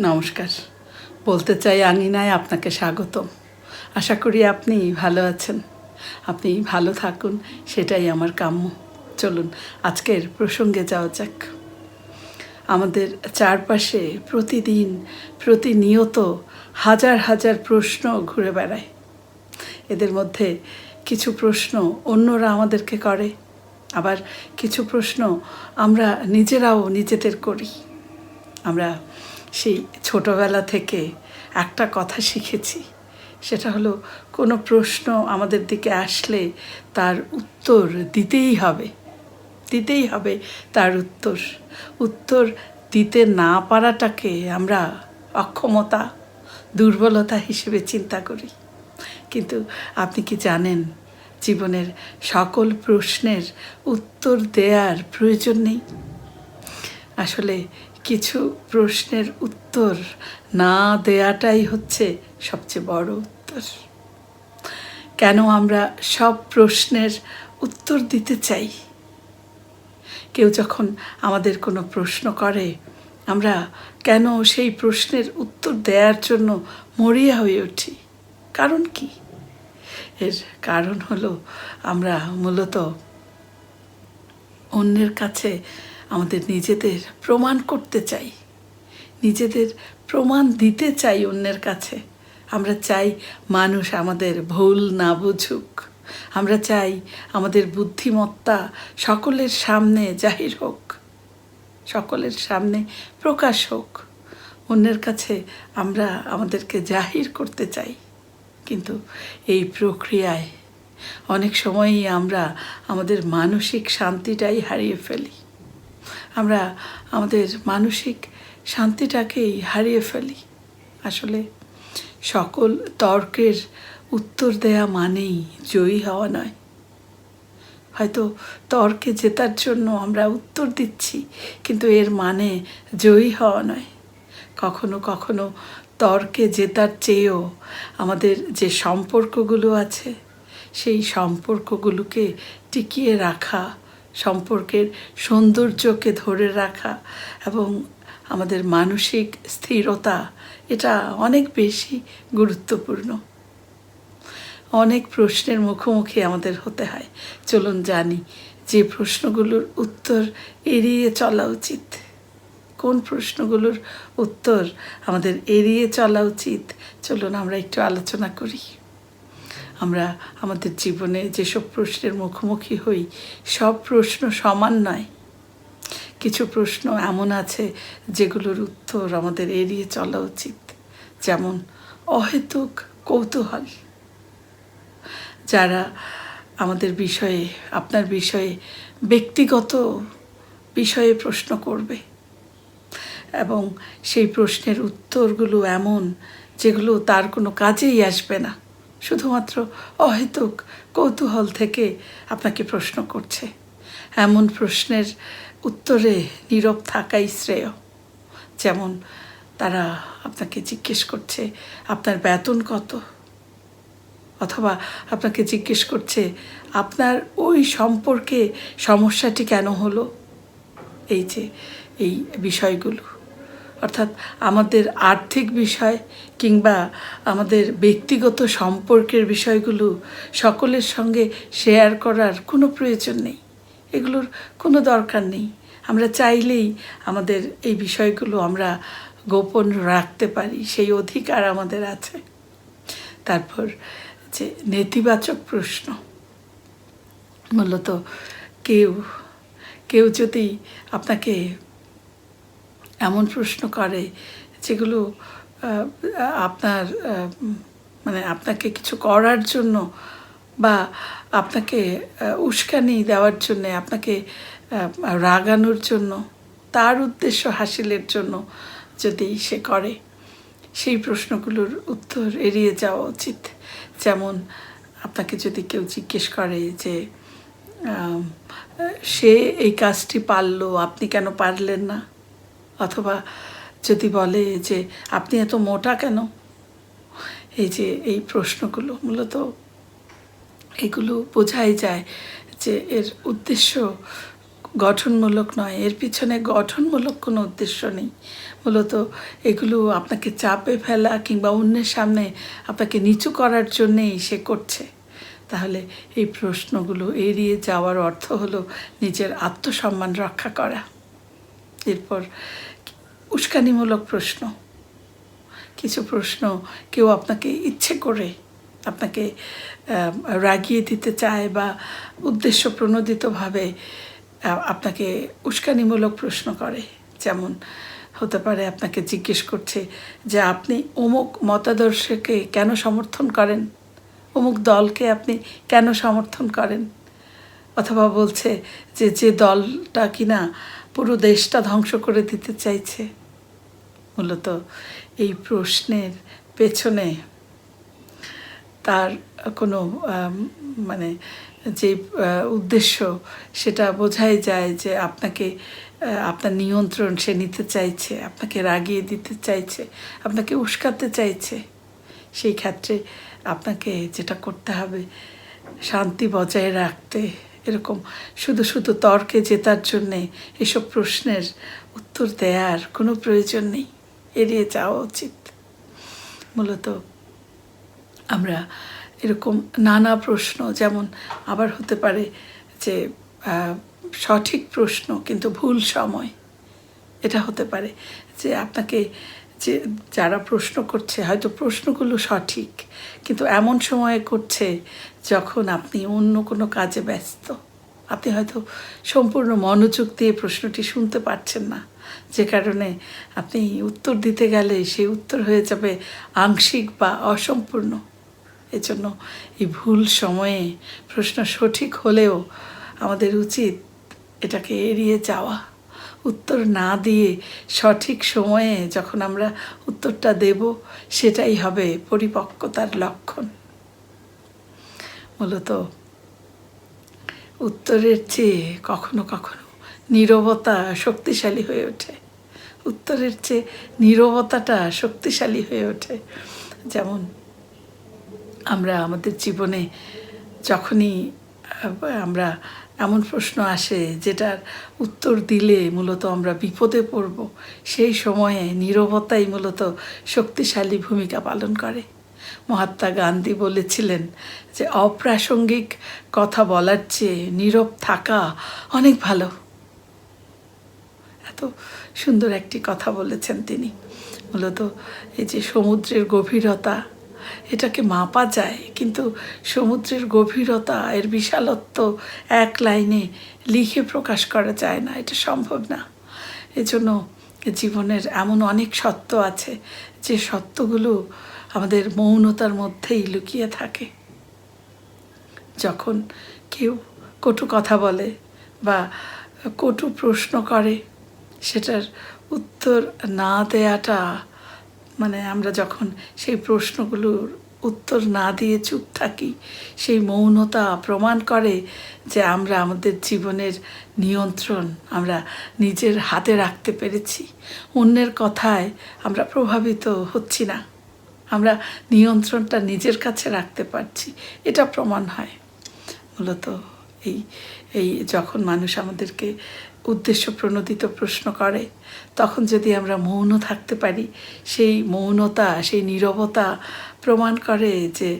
নমস্কার। বলতে চাই আঙিনায় আপনাকে স্বাগতম। আশা করি আপনি ভালো আছেন। আপনি ভালো থাকুন, সেটাই আমার কাম্য। চলুন, আজকের প্রসঙ্গে যাওয়া যাক। আমাদের চারপাশে প্রতিদিন, প্রতিনিয়ত হাজার হাজার প্রশ্ন ঘুরে বেড়ায়। এদের মধ্যে কিছু প্রশ্ন অন্যরা আমাদেরকে করে, আবার কিছু প্রশ্ন আমরা নিজেরাও নিজেদের করি। আমরা সেই ছোটবেলা থেকে একটা কথা শিখেছি। সেটা হলো, কোনো প্রশ্ন আমাদের দিকে আসলে তার উত্তর দিতেই হবে। দিতেই হবে তার উত্তর। উত্তর দিতে না পারাটাকে আমরা অক্ষমতা, দুর্বলতা হিসেবে চিন্তা করি। কিন্তু আপনি কি জানেন, জীবনের সকল প্রশ্নের উত্তর দেওয়ার প্রয়োজন নেই? আসলে কিছু প্রশ্নের উত্তর না দেয়াটাই হচ্ছে সবচেয়ে বড় উত্তর। কেন আমরা সব প্রশ্নের উত্তর দিতে চাই? কেউ যখন আমাদের কোনো প্রশ্ন করে, আমরা কেন সেই প্রশ্নের উত্তর দেওয়ার জন্য মরিয়া হয়ে উঠি? কারণ কি? এর কারণ হলো আমরা মূলত অন্যের কাছে আমাদের নিজেদের প্রমাণ করতে চাই। নিজেদের প্রমাণ দিতে চাই অন্যের কাছে। আমরা চাই মানুষ আমাদের ভুল না বুঝুক। আমরা চাই আমাদের বুদ্ধিমত্তা সকলের সামনে জাহির হোক। সকলের সামনে প্রকাশ হোক। অন্যের কাছে আমরা আমাদেরকে জাহির করতে চাই। কিন্তু এই প্রক্রিয়ায় অনেক সময়ই আমরা আমাদের মানসিক শান্তিটাই হারিয়ে ফেলি। আমরা আমাদের মানসিক শান্তিটাকেই হারিয়ে ফেলি। আসলে সকল তর্কের উত্তর দেয়া মানেই জয়ী হওয়া নয়। হয়তো তর্কে জেতার জন্য আমরা উত্তর দিচ্ছি, কিন্তু এর মানে জয়ী হওয়া নয়। কখনো কখনো তর্কে জেতার চেয়েও আমাদের যে সম্পর্কগুলো আছে, সেই সম্পর্কগুলোকে টিকিয়ে রাখা সম্পর্কের সৌন্দর্যকে ধরে রাখা এবং আমাদের মানসিক স্থিরতা, এটা অনেক বেশি গুরুত্বপূর্ণ। অনেক প্রশ্নের মুখোমুখি আমাদের হতে হয়। চলুন জানি যে প্রশ্নগুলোর উত্তর এড়িয়ে চলা উচিত। কোন প্রশ্নগুলোর উত্তর আমাদের এড়িয়ে চলা উচিত? চলুন আমরা একটু আলোচনা করি। আমরা আমাদের জীবনে যেসব প্রশ্নের মুখোমুখি হই, সব প্রশ্ন সমান নয়। কিছু প্রশ্ন এমন আছে যেগুলোর উত্তর আমাদের এড়িয়ে চলা উচিত। যেমন, অহেতুক কৌতূহল। যারা আমাদের বিষয়ে, আপনার বিষয়ে ব্যক্তিগত বিষয়ে প্রশ্ন করবে এবং সেই প্রশ্নের উত্তরগুলো এমন যেগুলো তার কোনো কাজেই আসবে না। শুধুমাত্র অহেতুক কৌতূহল থেকে আপনাকে প্রশ্ন করছে। এমন প্রশ্নের উত্তরে নীরব থাকাই শ্রেয়। যেমন তারা আপনাকে জিজ্ঞেস করছে, আপনার বেতন কত? অথবা আপনাকে জিজ্ঞেস করছে, আপনার ওই সম্পর্কে সমস্যাটি কেন হলো? এই যে, এই বিষয়গুলো। অর্থাৎ আমাদের আর্থিক বিষয় কিংবা আমাদের ব্যক্তিগত সম্পর্কের বিষয়গুলো সকলের সঙ্গে শেয়ার করার কোনো প্রয়োজন নেই। এগুলোর কোনো দরকার নেই। আমরা চাইলেই আমাদের এই বিষয়গুলো আমরা গোপন রাখতে পারি, সেই অধিকার আমাদের আছে। তারপর যে নেতিবাচক প্রশ্ন, মূলত কেউ কেউ যদি আপনাকে এমন প্রশ্ন করে যেগুলো আপনার মানে আপনাকে কিছু করার জন্য বা আপনাকে উস্কানি দেওয়ার জন্য, আপনাকে রাগানোর জন্য, তার উদ্দেশ্য হাসিলের জন্য যদি সে করে, সেই প্রশ্নগুলোর উত্তর এড়িয়ে যাওয়া উচিত। যেমন আপনাকে যদি কেউ জিজ্ঞেস করে যে সে এই কাজটি পারল, আপনি কেন পারলেন না? অথবা যদি বলে যে, আপনি এত মোটা কেন? এই যে, এই প্রশ্নগুলো মূলত এগুলো বোঝাই যায় যে, এর উদ্দেশ্য গঠনমূলক নয়। এর পিছনে গঠনমূলক কোনো উদ্দেশ্য নেই। মূলত এগুলো আপনাকে চাপে ফেলা কিংবা অন্যের সামনে আপনাকে নিচু করার জন্যেই সে করছে। তাহলে এই প্রশ্নগুলো এড়িয়ে যাওয়ার অর্থ হলো নিজের আত্মসম্মান রক্ষা করা। এরপর উস্কানিমূলক প্রশ্ন। কিছু প্রশ্ন কেউ আপনাকে ইচ্ছে করে, আপনাকে রাগিয়ে দিতে চায় বা উদ্দেশ্য প্রণোদিতভাবে আপনাকে উস্কানিমূলক প্রশ্ন করে। যেমন হতে পারে আপনাকে জিজ্ঞেস করছে যে আপনি অমুক মতাদর্শকে কেন সমর্থন করেন? অমুক দলকে আপনি কেন সমর্থন করেন? অথবা বলছে যে যে দলটা কিনা পুরো দেশটা ধ্বংস করে দিতে চাইছে। মূলত এই প্রশ্নের পেছনে তার কোনো মানে যে উদ্দেশ্য সেটা বোঝাই যায় যে আপনাকে আপনার নিয়ন্ত্রণ সে নিতে চাইছে, আপনাকে রাগিয়ে দিতে চাইছে, আপনাকে উস্কাতে চাইছে। সেই ক্ষেত্রে আপনাকে যেটা করতে হবে, শান্তি বজায় রাখতে এরকম শুধু শুধু তর্কে জেতার জন্যে এসব প্রশ্নের উত্তর দেওয়ার কোনো প্রয়োজন নেই। এড়িয়ে যাওয়া উচিত। মূলত আমরা এরকম নানা প্রশ্ন, যেমন আবার হতে পারে যে সঠিক প্রশ্ন কিন্তু ভুল সময়। এটা হতে পারে যে, আপনাকে যে যারা প্রশ্ন করছে, হয়তো প্রশ্নগুলো সঠিক, কিন্তু এমন সময়ে করছে যখন আপনি অন্য কোনো কাজে ব্যস্ত। আপনি হয়তো সম্পূর্ণ মনোযোগ দিয়ে প্রশ্নটি শুনতে পারছেন না। যে কারণে আপনি উত্তর দিতে গেলে সেই উত্তর হয়ে যাবে আংশিক বা অসম্পূর্ণ। এজন্য এই ভুল সময়ে প্রশ্ন সঠিক হলেও আমাদের উচিত এটাকে এড়িয়ে যাওয়া। উত্তর না দিয়ে সঠিক সময়ে যখন আমরা উত্তরটা দেব, সেটাই হবে পরিপক্কতার লক্ষণ। মূলত উত্তরের চেয়ে কখনো কখনো নীরবতা শক্তিশালী হয়ে ওঠে। উত্তরের চেয়ে নীরবতাটা শক্তিশালী হয়ে ওঠে। যেমন আমরা আমাদের জীবনে যখনই আমরা এমন প্রশ্ন আসে যেটার উত্তর দিলে মূলত আমরা বিপদে পড়ব। সেই সময়ে নীরবতাই মূলত শক্তিশালী ভূমিকা পালন করে। মহাত্মা গান্ধী বলেছিলেন যে, অপ্রাসঙ্গিক কথা বলার চেয়ে নীরব থাকা অনেক ভালো। এত সুন্দর একটি কথা বলেছেন তিনি। মূলত এই যে সমুদ্রের গভীরতা এটাকে মাপা যায়, কিন্তু সমুদ্রের গভীরতা, এর বিশালত্ব এক লাইনে লিখে প্রকাশ করা যায় না, এটা সম্ভব না। এজন্য জীবনের এমন অনেক সত্য আছে, যে সত্যগুলো আমাদের মৌনতার মধ্যেই লুকিয়ে থাকে। যখন কেউ কটু কথা বলে বা কটু প্রশ্ন করে, সেটার উত্তর না দেয়াটা মানে আমরা যখন সেই প্রশ্নগুলোর উত্তর না দিয়ে চুপ থাকি, সেই মৌনতা প্রমাণ করে যে আমরা আমাদের জীবনের নিয়ন্ত্রণ আমরা নিজের হাতে রাখতে পেরেছি। অন্যের কথায় আমরা প্রভাবিত হচ্ছি না। আমরা নিয়ন্ত্রণটা নিজের কাছে রাখতে পারছি। এটা প্রমাণ হয়। মূলত এই এই যখন মানুষ আমাদেরকে উদ্দেশ্য প্রণোদিত প্রশ্ন করে, তখন যদি আমরা মৌন থাকতে পারি, সেই মৌনতা, সেই নীরবতা প্রমাণ করে যে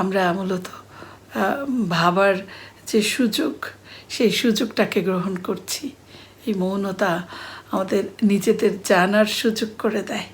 আমরা মূলত ভাবার যে সুযোগ, সেই সুযোগটাকে গ্রহণ করছি। এই মৌনতা আমাদের নিজেদের জানার সুযোগ করে দেয়।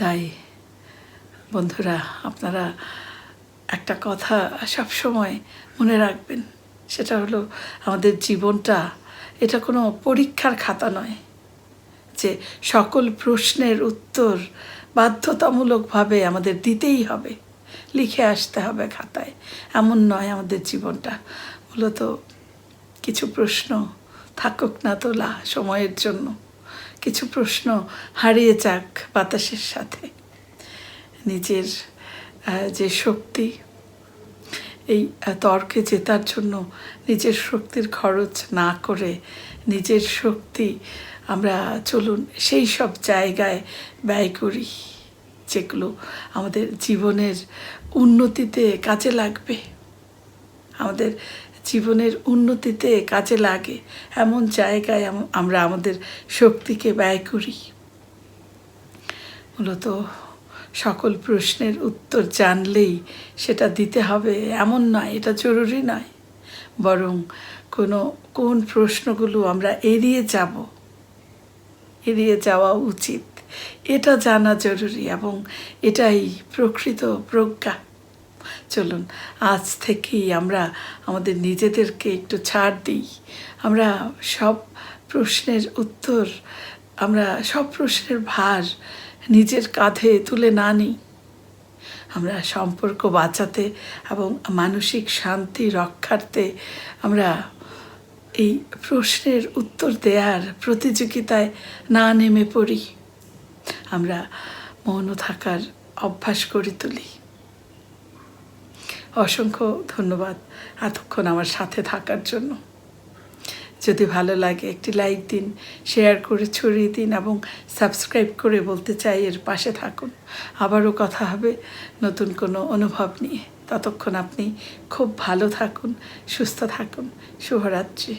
তাই বন্ধুরা, আপনারা একটা কথা সব সময় মনে রাখবেন। সেটা হলো আমাদের জীবনটা, এটা কোনো পরীক্ষার খাতা নয় যে সকল প্রশ্নের উত্তর বাধ্যতামূলকভাবে আমাদের দিতেই হবে, লিখে আসতে হবে খাতায়। এমন নয় আমাদের জীবনটা। মূলত কিছু প্রশ্ন থাকুক না তোলা সময়ের জন্য। কিছু প্রশ্ন হারিয়ে যাক বাতাসের সাথে। নিজের যে শক্তি এই তর্কে জেতার জন্য নিজের শক্তির খরচ না করে নিজের শক্তি আমরা চলুন সেই সব জায়গায় ব্যয় করি, যেগুলো আমাদের জীবনের উন্নতিতে কাজে লাগবে। আমাদের জীবনের উন্নতিতে কাজে লাগে, এমন জায়গায় আমরা আমাদের শক্তিকে ব্যয় করি। মূলত সকল প্রশ্নের উত্তর জানলেই সেটা দিতে হবে। এমন নয়, এটা জরুরি নয়। বরং কোনো, কোন প্রশ্নগুলো আমরা এড়িয়ে যাব, এড়িয়ে যাওয়া উচিত। এটা জানা জরুরি এবং এটাই প্রকৃত প্রজ্ঞা। চলুন, আজ থেকেই আমরা আমাদের নিজেদেরকে একটু ছাড় দিই। আমরা সব প্রশ্নের উত্তর, আমরা সব প্রশ্নের ভার নিজের কাঁধে তুলে না নিই। আমরা সম্পর্ক বাঁচাতে এবং মানসিক শান্তি রক্ষার্থে আমরা এই প্রশ্নের উত্তর দেওয়ার প্রতিযোগিতায় না নেমে পড়ি। আমরা মৌন থাকার অভ্যাস করে তুলি। অসংখ্য ধন্যবাদ এতক্ষণ আমার সাথে থাকার জন্য। যদি ভালো লাগে একটি লাইক দিন, শেয়ার করে ছড়িয়ে দিন এবং সাবস্ক্রাইব করে বলতে চাই এর পাশে থাকুন। আবারও কথা হবে নতুন কোনো অনুভব নিয়ে। ততক্ষণ আপনি খুব ভালো থাকুন, সুস্থ থাকুন। শুভরাত্রি।